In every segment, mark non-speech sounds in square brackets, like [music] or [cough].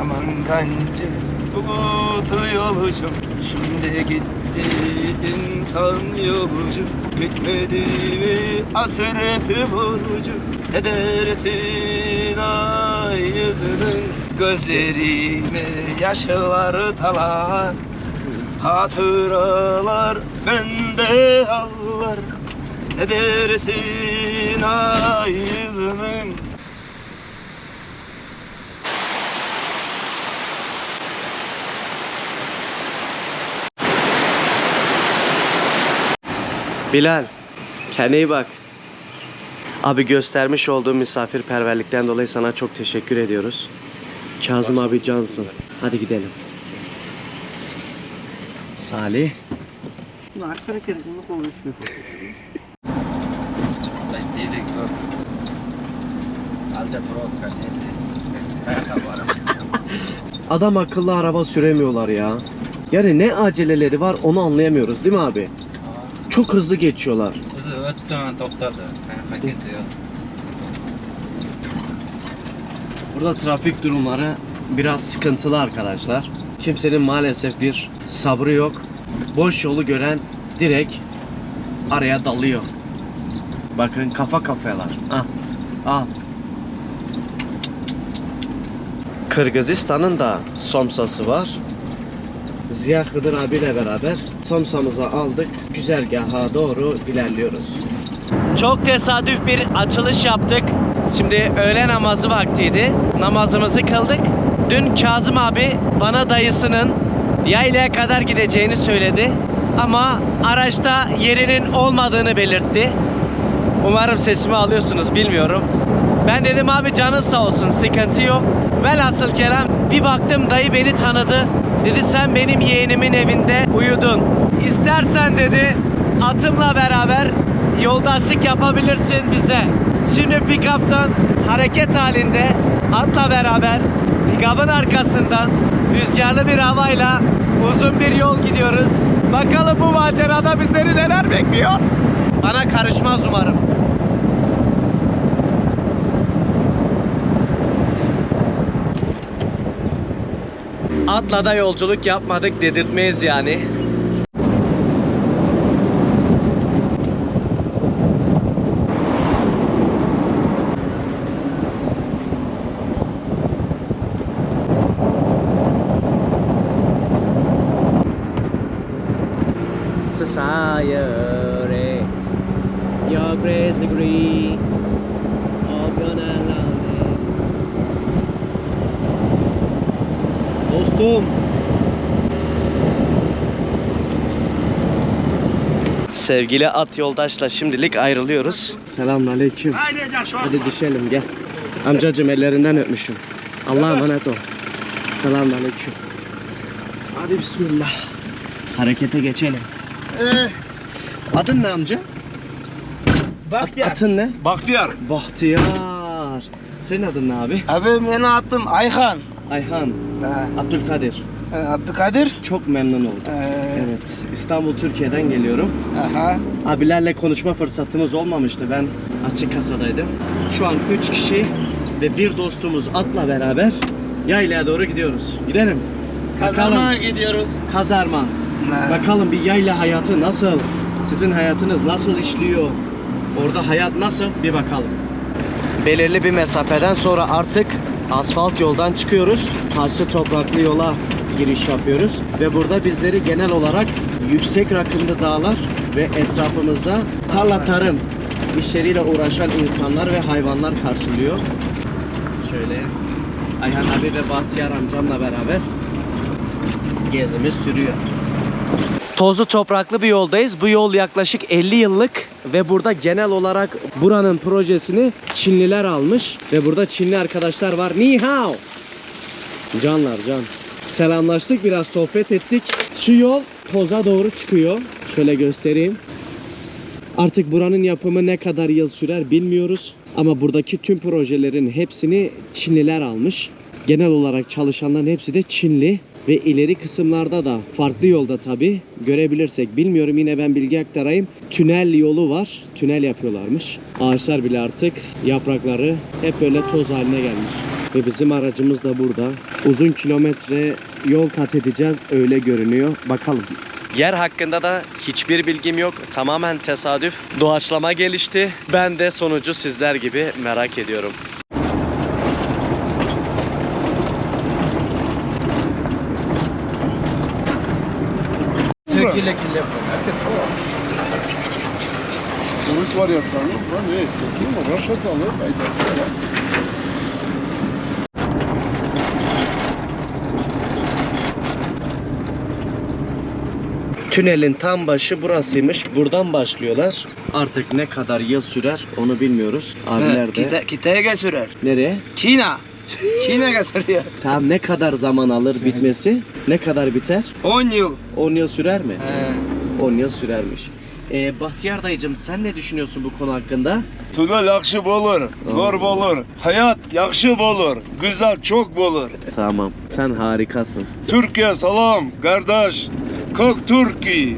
Aman kancı bulutu yolcum Şimdi gitti insan yolcu. Bitmedi mi hasreti borcu Ne dersin ay yüzünün? Gözlerime yaşları talar. Hatıralar bende ağlar Ne dersin ay yüzünün Bilal, kendine iyi bak. Abi göstermiş olduğu misafirperverlikten dolayı sana çok teşekkür ediyoruz. Kazım abi cansın. Hadi gidelim. Salih. Adam akıllı araba süremiyorlar ya. Yani ne aceleleri var onu anlayamıyoruz değil mi abi? Çok hızlı geçiyorlar. Kızı öttüğün topladı. Yok. Burada trafik durumları biraz sıkıntılı arkadaşlar. Kimsenin maalesef bir sabrı yok. Boş yolu gören direkt araya dalıyor. Bakın kafa kafayalar. Al. Al. Kırgızistan'ın da somsası var. Ziya Hıdır abiyle beraber somsamızı aldık. Güzergaha doğru ilerliyoruz. Çok tesadüf bir açılış yaptık. Şimdi öğle namazı vaktiydi. Namazımızı kıldık. Dün Kazım abi bana dayısının yaylaya kadar gideceğini söyledi. Ama araçta yerinin olmadığını belirtti. Umarım sesimi alıyorsunuz bilmiyorum. Ben dedim abi canın sağ olsun sıkıntı yok. Velhasıl kelam bir baktım dayı beni tanıdı. Dedi sen benim yeğenimin evinde uyudun. İstersen dedi atımla beraber yoldaşlık yapabilirsin bize. Şimdi pick-up'tan hareket halinde atla beraber pick-up'ın arkasından rüzgarlı bir havayla uzun bir yol gidiyoruz. Bakalım bu macerada bizleri neler bekliyor. Bana karışmaz umarım. Atla da yolculuk yapmadık dedirtmeyiz yani. Sevgili at yoldaşla şimdilik ayrılıyoruz. Selamünaleyküm. Hadi düşelim gel. Amcacım ellerinden öpmüşüm. Allah'a emanet ol. Selamünaleyküm. Hadi bismillah. Harekete geçelim. Adın ne amca? Bahtiyar. Atın ne? Bahtiyar. Bahtiyar. Senin adın ne abi? Abi benim adım Ayhan. Ayhan. Ha, Abdülkadir. E, Abdülkadir. Çok memnun oldum. Ee, Evet. İstanbul, Türkiye'den geliyorum. Aha. Abilerle konuşma fırsatımız olmamıştı. Ben açık kasadaydım. Şu an 3 kişi ve bir dostumuz atla beraber yaylaya doğru gidiyoruz. Gidelim. Kazanmaya Bakalım. gidiyoruz. Kazarma. Ha. Bakalım bir yayla hayatı nasıl? Sizin hayatınız nasıl işliyor? Orada hayat nasıl? Bir bakalım. Belirli bir mesafeden sonra artık asfalt yoldan çıkıyoruz. Taşlı topraklı yola giriş yapıyoruz. Ve burada bizleri genel olarak yüksek rakımlı dağlar ve etrafımızda tarla tarım işleriyle uğraşan insanlar ve hayvanlar karşılıyor. Şöyle Ayhan abi ve Bahtiyar amcamla beraber gezimiz sürüyor. Tozlu topraklı bir yoldayız. Bu yol yaklaşık 50 yıllık ve burada genel olarak buranın projesini Çinliler almış ve burada Çinli arkadaşlar var. Ni hao. Canlar can. Selamlaştık biraz sohbet ettik. Şu yol toza doğru çıkıyor. Şöyle göstereyim. Artık buranın yapımı ne kadar yıl sürer bilmiyoruz. Ama buradaki tüm projelerin hepsini Çinliler almış. Genel olarak çalışanların hepsi de Çinli. Ve ileri kısımlarda da farklı yolda tabi görebilirsek bilmiyorum yine ben bilgi aktarayım. Tünel yolu var. Tünel yapıyorlarmış. Ağaçlar bile artık yaprakları hep böyle toz haline gelmiş. Ve bizim aracımız da burada. Uzun kilometre yol kat edeceğiz öyle görünüyor. Bakalım. Yer hakkında da hiçbir bilgim yok. Tamamen tesadüf. Doğaçlama gelişti. Ben de sonucu sizler gibi merak ediyorum. Söküle kille. Sonuç var yapsanız ne? Sekin mi? Raşat alır. Ayda. Tünelin tam başı burasıymış. Buradan başlıyorlar. Artık ne kadar yıl sürer onu bilmiyoruz. Abiler de. Kita, kitaya sürer. Nereye? Çin'a. Çin'e sürüyor. [laughs] Tam ne kadar zaman alır bitmesi? Ne kadar biter? 10 yıl. 10 yıl sürer mi? He. 10 yıl sürermiş. Ee, Bahtiyar dayıcım sen ne düşünüyorsun bu konu hakkında? Tünel yakşı olur. Zor olur. Hayat yakşı olur. Güzel çok olur. Tamam. Sen harikasın. Türkiye salam kardeş. Kalk Türkiye.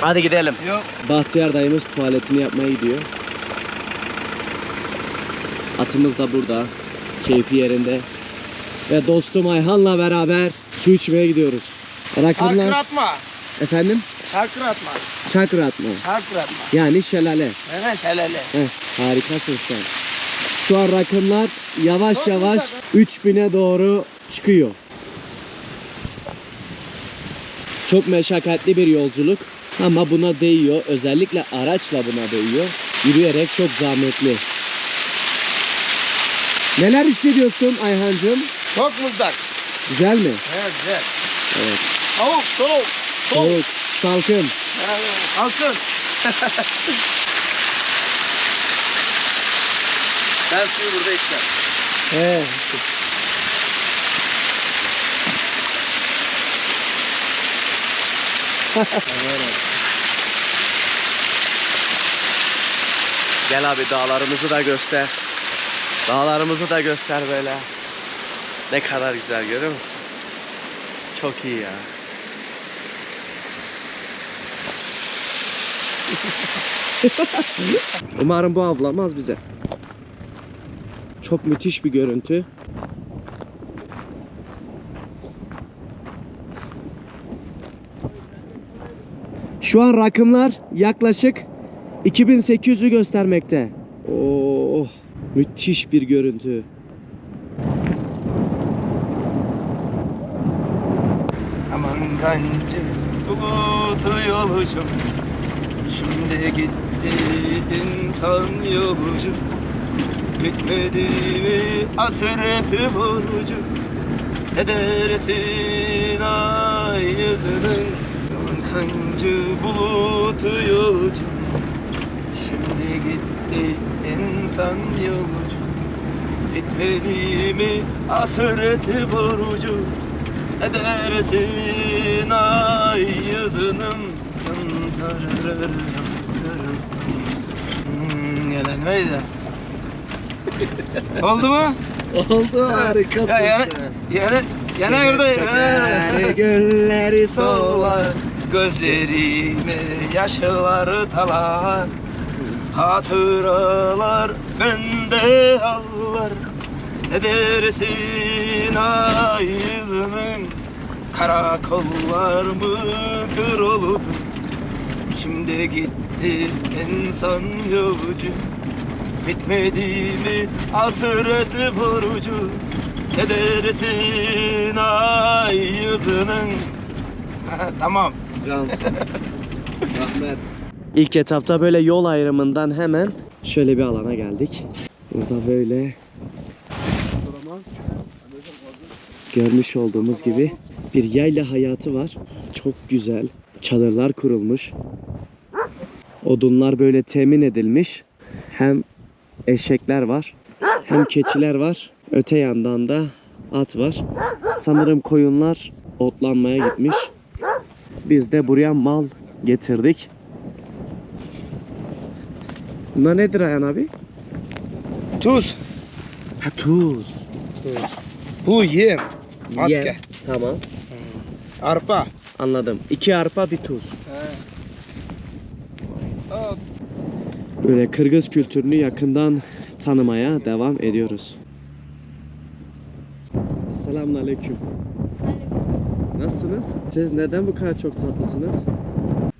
Hadi gidelim. Yok. Bahtiyar dayımız tuvaletini yapmaya gidiyor. Atımız da burada. Keyfi yerinde. Ve dostum Ayhan'la beraber su içmeye gidiyoruz. Rakımlar atma. efendim Şarkır atma. çakır atma. Şarkır atma. Yani şelale. Evet şelale. Heh, harikasın sen. Şu an rakımlar yavaş Çok yavaş güzel 3000'e doğru çıkıyor. Çok meşakkatli bir yolculuk ama buna değiyor. Özellikle araçla buna değiyor. Yürüyerek çok zahmetli. Neler hissediyorsun Ayhancığım? Çok muzdak. Güzel mi? Evet güzel. Evet. Soğuk soğuk. Soğuk. Soğuk, salkım. Evet, Kalkın. ben suyu burada içeceğim. He. [laughs] Gel abi dağlarımızı da göster. Dağlarımızı da göster böyle. Ne kadar güzel görüyor musun? Çok iyi ya. [laughs] Umarım bu avlamaz bize. Çok müthiş bir görüntü. Şu an rakımlar yaklaşık 2800'ü göstermekte. Oo, müthiş bir görüntü. Aman kancı bulutu yolcu Şimdi gitti insan yolcu Gitmedi mi hasreti borcu Ne ay yüzünün? Kancı bulutu yolcu. Şimdi gitti insan yolcu Bitmedi mi hasreti borcu Edersin ay yüzünüm Hmm, Gelen neydi? Oldu mu? Oldu harikasın Ya yana, yana, yana. Çeker gölleri solar Gözlerimi yaşları talar Hatıralar bende ağlar Ne dersin ay yüzünün Karakollar mı kır oldu Şimdi gitti insan yolcu Bitmedi mi hasret borcu Ne dersin ay yüzünün Tamam Cansın. [laughs] Rahmet. İlk etapta böyle yol ayrımından hemen şöyle bir alana geldik. Burada böyle görmüş olduğumuz gibi bir yayla hayatı var. Çok güzel. Çadırlar kurulmuş. Odunlar böyle temin edilmiş. Hem eşekler var hem keçiler var. Öte yandan da at var. Sanırım koyunlar otlanmaya gitmiş. Biz de buraya mal getirdik. Bunlar nedir Ayhan abi? Tuz Ha tuz. Bu yem. Yem. Tamam. Arpa. Anladım. İki arpa bir tuz. Böyle Kırgız kültürünü yakından tanımaya devam ediyoruz. Esselamun Aleyküm. Nasılsınız? Siz neden bu kadar çok tatlısınız?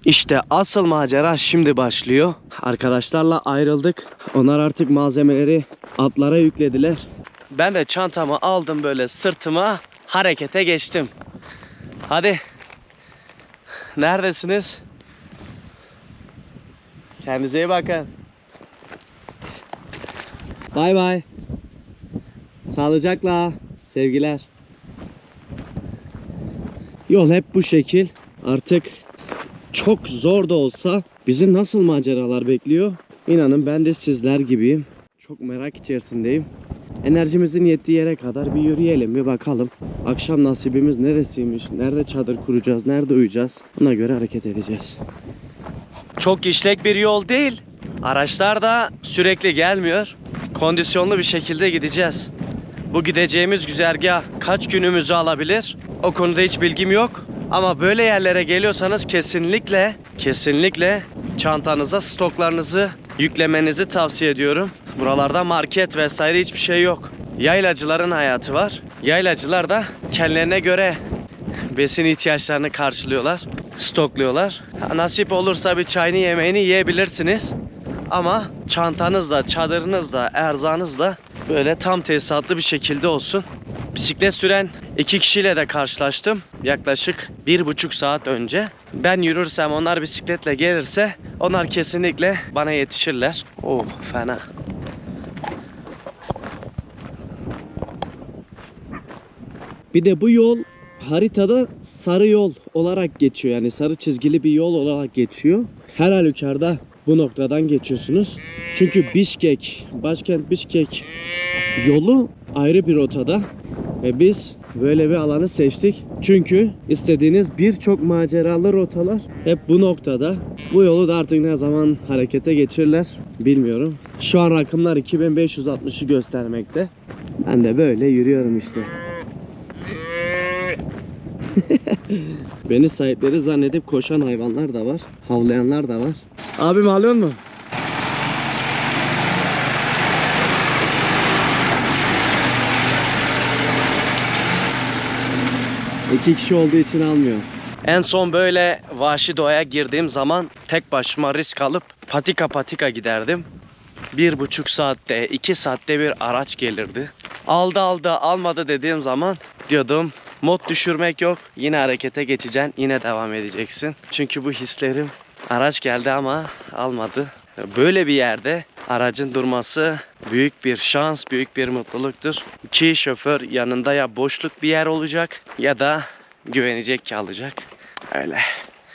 İşte asıl macera şimdi başlıyor. Arkadaşlarla ayrıldık. Onlar artık malzemeleri atlara yüklediler. Ben de çantamı aldım böyle sırtıma harekete geçtim. Hadi. Neredesiniz? Kendinize iyi bakın. Bay bay. Sağlıcakla. Sevgiler. Yol hep bu şekil. Artık çok zor da olsa bizi nasıl maceralar bekliyor? İnanın ben de sizler gibiyim. Çok merak içerisindeyim. Enerjimizin yettiği yere kadar bir yürüyelim, bir bakalım. Akşam nasibimiz neresiymiş, nerede çadır kuracağız, nerede uyuyacağız? Ona göre hareket edeceğiz. Çok işlek bir yol değil. Araçlar da sürekli gelmiyor. Kondisyonlu bir şekilde gideceğiz. Bu gideceğimiz güzergah kaç günümüzü alabilir? O konuda hiç bilgim yok. Ama böyle yerlere geliyorsanız kesinlikle, kesinlikle çantanıza stoklarınızı yüklemenizi tavsiye ediyorum. Buralarda market vesaire hiçbir şey yok. Yaylacıların hayatı var. Yaylacılar da kendilerine göre besin ihtiyaçlarını karşılıyorlar, stokluyorlar. Nasip olursa bir çayını yemeğini yiyebilirsiniz. Ama çantanızla, çadırınızla, erzağınızla böyle tam tesisatlı bir şekilde olsun. Bisiklet süren iki kişiyle de karşılaştım. Yaklaşık bir buçuk saat önce. Ben yürürsem onlar bisikletle gelirse onlar kesinlikle bana yetişirler. Oh fena. Bir de bu yol haritada sarı yol olarak geçiyor. Yani sarı çizgili bir yol olarak geçiyor. Her halükarda bu noktadan geçiyorsunuz. Çünkü Bişkek, başkent Bişkek yolu ayrı bir rotada ve biz böyle bir alanı seçtik. Çünkü istediğiniz birçok maceralı rotalar hep bu noktada. Bu yolu da artık ne zaman harekete geçirirler bilmiyorum. Şu an rakımlar 2560'ı göstermekte. Ben de böyle yürüyorum işte. [laughs] Beni sahipleri zannedip koşan hayvanlar da var. Havlayanlar da var. Abim alıyor mu? İki kişi olduğu için almıyor. En son böyle vahşi doğaya girdiğim zaman tek başıma risk alıp patika patika giderdim. Bir buçuk saatte, iki saatte bir araç gelirdi. Aldı aldı almadı dediğim zaman diyordum mod düşürmek yok. Yine harekete geçeceksin, yine devam edeceksin. Çünkü bu hislerim araç geldi ama almadı. Böyle bir yerde aracın durması büyük bir şans, büyük bir mutluluktur. Ki şoför yanında ya boşluk bir yer olacak ya da güvenecek ki alacak. Öyle.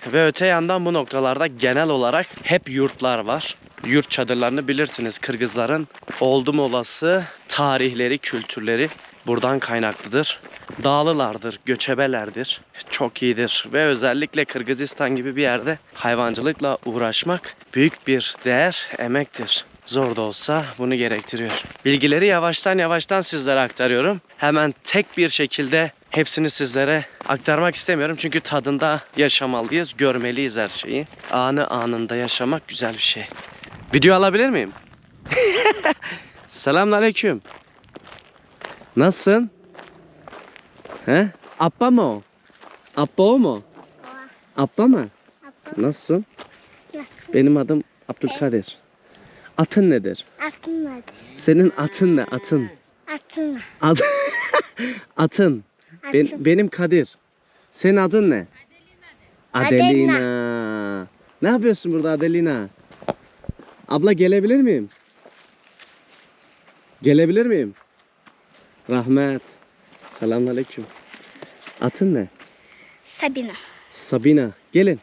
Ve öte yandan bu noktalarda genel olarak hep yurtlar var. Yurt çadırlarını bilirsiniz Kırgızların oldum olası tarihleri, kültürleri buradan kaynaklıdır. Dağlılardır, göçebelerdir. Çok iyidir ve özellikle Kırgızistan gibi bir yerde hayvancılıkla uğraşmak büyük bir değer, emektir. Zor da olsa bunu gerektiriyor. Bilgileri yavaştan yavaştan sizlere aktarıyorum. Hemen tek bir şekilde hepsini sizlere aktarmak istemiyorum. Çünkü tadında yaşamalıyız, görmeliyiz her şeyi. Anı anında yaşamak güzel bir şey. Video alabilir miyim? [laughs] Selamünaleyküm. Nasılsın? He? Appa mı o? Appa o mu? Appa mı? Nasılsın? Benim adım Abdülkadir. Atın nedir? Atın adı. Senin atın ne? Atın. Atın. Ad [laughs] atın. Ben, benim Kadir. Senin adın ne? Adelina. Adelina. Ne yapıyorsun burada Adelina? Abla gelebilir miyim? Gelebilir miyim? Rahmet. Selamünaleyküm. Atın ne? Sabina. Sabina. Gelin.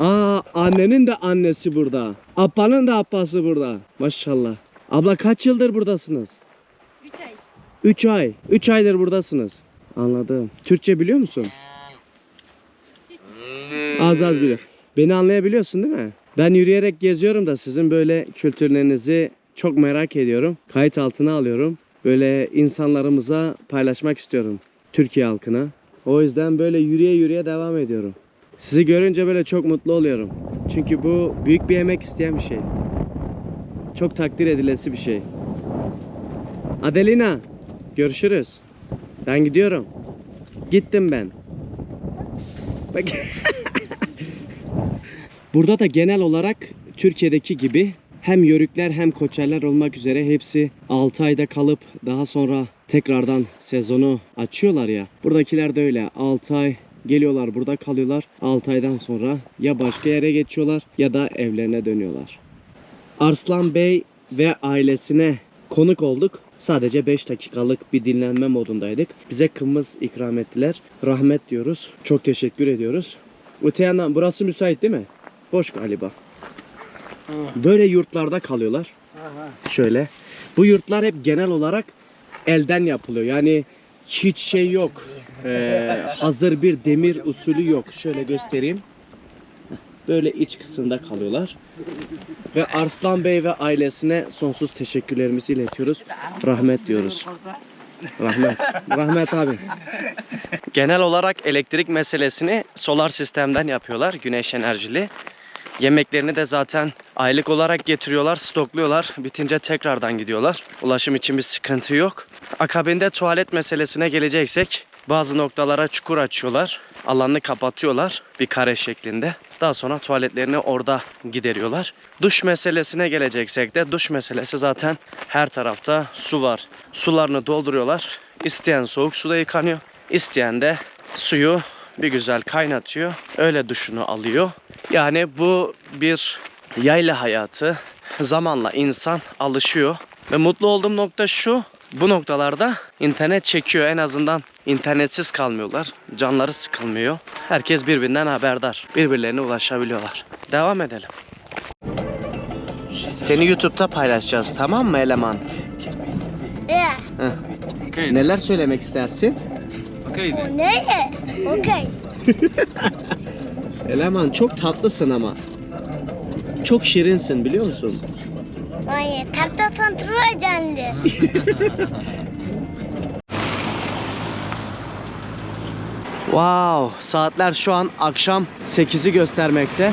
Aa annenin de annesi burada. Abbanın da abbası burada. Maşallah. Abla kaç yıldır buradasınız? 3 ay. 3 ay. 3 aydır buradasınız. Anladım. Türkçe biliyor musun? Az az biliyor. Beni anlayabiliyorsun değil mi? Ben yürüyerek geziyorum da sizin böyle kültürlerinizi çok merak ediyorum. Kayıt altına alıyorum. Böyle insanlarımıza paylaşmak istiyorum. Türkiye halkına. O yüzden böyle yürüye yürüye devam ediyorum. Sizi görünce böyle çok mutlu oluyorum. Çünkü bu büyük bir emek isteyen bir şey. Çok takdir edilesi bir şey. Adelina, görüşürüz. Ben gidiyorum. Gittim ben. Bak. [laughs] Burada da genel olarak Türkiye'deki gibi hem yörükler hem koçerler olmak üzere hepsi 6 ayda kalıp daha sonra tekrardan sezonu açıyorlar ya. Buradakiler de öyle. 6 ay geliyorlar burada kalıyorlar. 6 aydan sonra ya başka yere geçiyorlar ya da evlerine dönüyorlar. Arslan Bey ve ailesine konuk olduk. Sadece 5 dakikalık bir dinlenme modundaydık. Bize kımız ikram ettiler. Rahmet diyoruz. Çok teşekkür ediyoruz. Öte yandan burası müsait değil mi? Boş galiba. Böyle yurtlarda kalıyorlar. Şöyle. Bu yurtlar hep genel olarak elden yapılıyor. Yani hiç şey yok. Ee, hazır bir demir usulü yok. Şöyle göstereyim. Böyle iç kısımda kalıyorlar. Ve Arslan Bey ve ailesine sonsuz teşekkürlerimizi iletiyoruz. Rahmet diyoruz. Rahmet. Rahmet abi. Genel olarak elektrik meselesini solar sistemden yapıyorlar. Güneş enerjili. Yemeklerini de zaten aylık olarak getiriyorlar, stokluyorlar. Bitince tekrardan gidiyorlar. Ulaşım için bir sıkıntı yok. Akabinde tuvalet meselesine geleceksek bazı noktalara çukur açıyorlar. Alanını kapatıyorlar bir kare şeklinde. Daha sonra tuvaletlerini orada gideriyorlar. Duş meselesine geleceksek de duş meselesi zaten her tarafta su var. Sularını dolduruyorlar. İsteyen soğuk suda yıkanıyor. İsteyen de suyu bir güzel kaynatıyor. Öyle duşunu alıyor. Yani bu bir yayla hayatı. Zamanla insan alışıyor. Ve mutlu olduğum nokta şu. Bu noktalarda internet çekiyor. En azından internetsiz kalmıyorlar. Canları sıkılmıyor. Herkes birbirinden haberdar. Birbirlerine ulaşabiliyorlar. Devam edelim. Seni YouTube'da paylaşacağız tamam mı eleman? Ee, Neler söylemek istersin? o nereye? Okey. [laughs] Eleman çok tatlısın ama. Çok şirinsin biliyor musun? Ay, tatlı tantıra canlı. Wow, saatler şu an akşam 8'i göstermekte.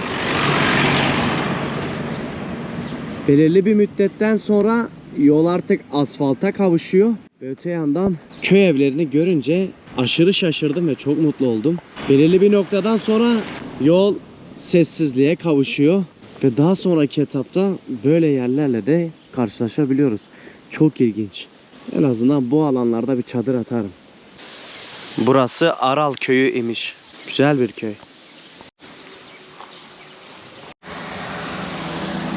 Belirli bir müddetten sonra yol artık asfalta kavuşuyor. Ve öte yandan köy evlerini görünce aşırı şaşırdım ve çok mutlu oldum. Belirli bir noktadan sonra yol sessizliğe kavuşuyor. Ve daha sonraki etapta böyle yerlerle de karşılaşabiliyoruz. Çok ilginç. En azından bu alanlarda bir çadır atarım. Burası Aral köyü imiş. Güzel bir köy.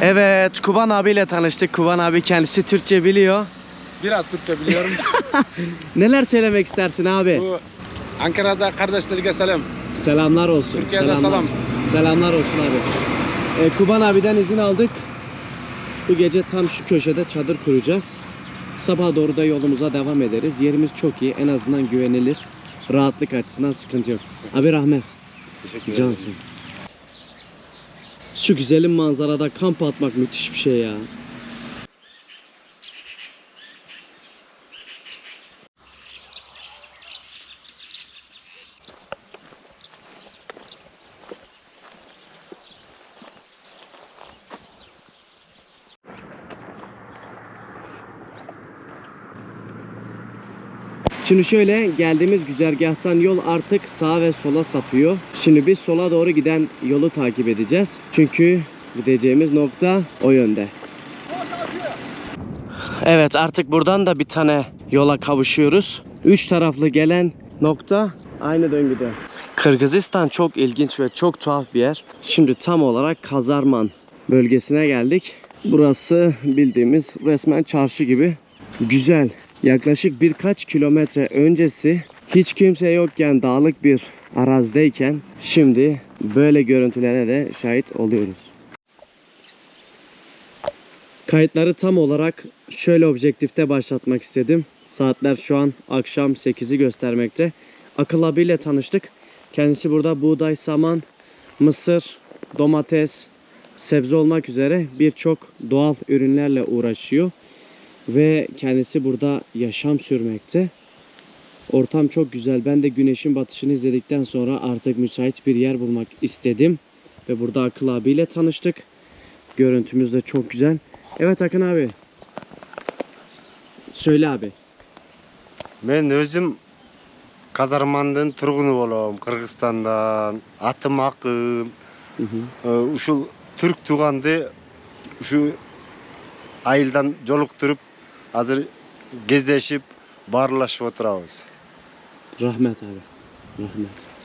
Evet, Kuban abiyle tanıştık. Kuban abi kendisi Türkçe biliyor. Biraz Türkçe biliyorum. [laughs] Neler söylemek istersin abi? Bu Ankara'da kardeşlerine selam. Selamlar olsun. Türkiye'de Selamlar. selam. Selamlar olsun abi. Ee, Kuban abiden izin aldık. Bu gece tam şu köşede çadır kuracağız. Sabah doğru da yolumuza devam ederiz. Yerimiz çok iyi. En azından güvenilir. Rahatlık açısından sıkıntı yok. Abi rahmet. Teşekkür Cansın. Şu güzelim manzarada kamp atmak müthiş bir şey ya. Şimdi şöyle geldiğimiz güzergahtan yol artık sağa ve sola sapıyor. Şimdi biz sola doğru giden yolu takip edeceğiz. Çünkü gideceğimiz nokta o yönde. Evet artık buradan da bir tane yola kavuşuyoruz. Üç taraflı gelen nokta aynı döngüde. Kırgızistan çok ilginç ve çok tuhaf bir yer. Şimdi tam olarak Kazarman bölgesine geldik. Burası bildiğimiz resmen çarşı gibi. Güzel. Yaklaşık birkaç kilometre öncesi hiç kimse yokken dağlık bir arazideyken şimdi böyle görüntülere de şahit oluyoruz. Kayıtları tam olarak şöyle objektifte başlatmak istedim. Saatler şu an akşam 8'i göstermekte. Akıl abiyle tanıştık. Kendisi burada buğday, saman, mısır, domates, sebze olmak üzere birçok doğal ürünlerle uğraşıyor ve kendisi burada yaşam sürmekte. Ortam çok güzel. Ben de güneşin batışını izledikten sonra artık müsait bir yer bulmak istedim. Ve burada Akıl abiyle tanıştık. Görüntümüz de çok güzel. Evet Akın abi. Söyle abi. Men özüm Kazarmandın turgunu bolom, Kırgızstandan. Atım Akın. Ee, Uşul Türk tugandı şu ayıldan jolukturup hazır gezdeşip barlaşıp oturabız. Rahmet abi. Rahmet.